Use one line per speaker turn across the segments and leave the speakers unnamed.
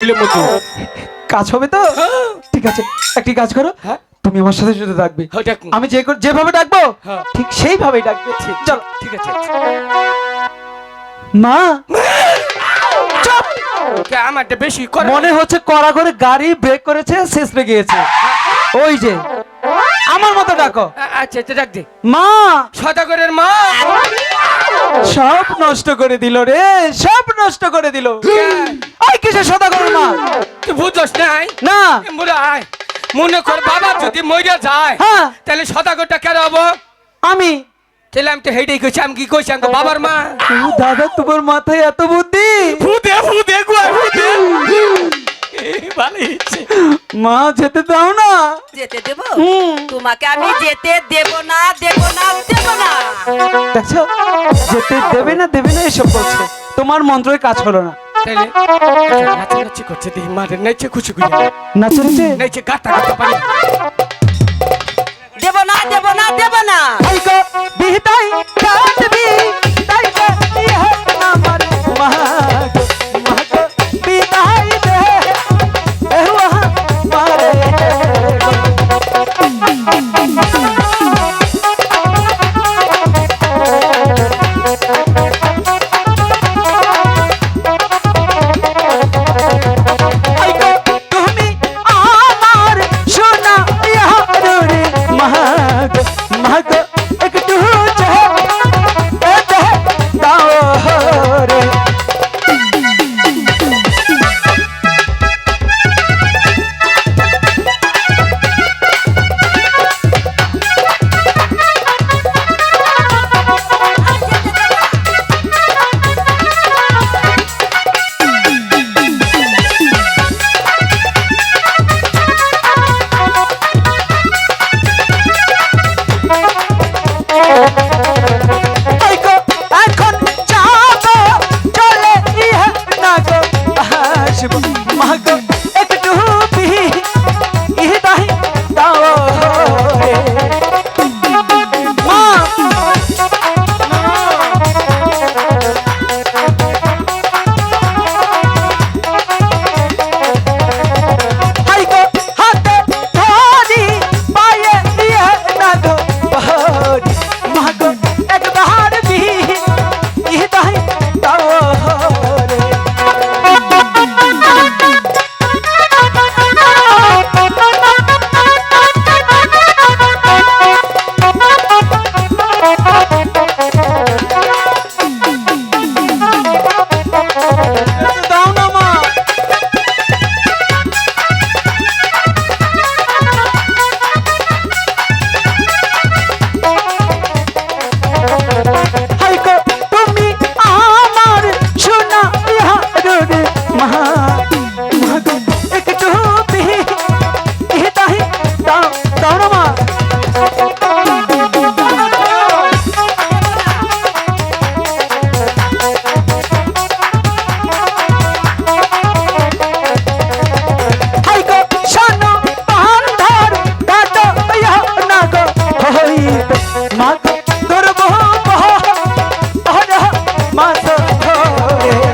ছেলে মতো।
কাজ হবে তো? ঠিক আছে একটি কাজ করো।
হ্যাঁ?
তুমি আমার সাথে সাথে ডাকবে।
হ্যাঁ,
আমি যে যেভাবে ডাকবো
হ্যাঁ।
ঠিক সেইভাবেই ডাকবে চলো।
ঠিক আছে।
মা!
আমারটা বেশি
মনে হচ্ছে কড়া করে গাড়ি ব্রেক করেছে শেষ পে গিয়েছে ওই যে আমার মতো ডাকো।
আচ্ছা আচ্ছা ডাক দে।
মা!
সদাগরের মা!
সব নষ্ট করে দিল রে সব নষ্ট করে দিল। ওই কিসে সদা করো মা?
তুই বুঝছস নাই?
না।
মুরা আয়। মনে কর বাবা যদি মরিয়া যায়
হ্যাঁ।
তাহলে সদাগরটা কেন হব?
আমি?
তাহলে আমি তো কইছি আমি কি কইছি? আমি তো বাবার মা।
দাদা তোমার মাথায় এত বুদ্ধি?
ভূতে ভূতে গুয়া হয়েছে
মা যেতে দাও না।
যেতে দেব? তোমাকে আমি যেতে দেব না দেব না দেব না।
দেখছ যেতে দেবে না দেবে না এসব বলছে। তোমার মন্ত্রই কাজ হলো না।
নাচানাচি করছে দেখি মারে নাইছে খুশি খুশি
নাচেছে
নাইছে গাতা গাতা পারি।
দেব না দেব না দেব না।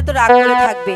তাহলে তো রাগ করে থাকবে।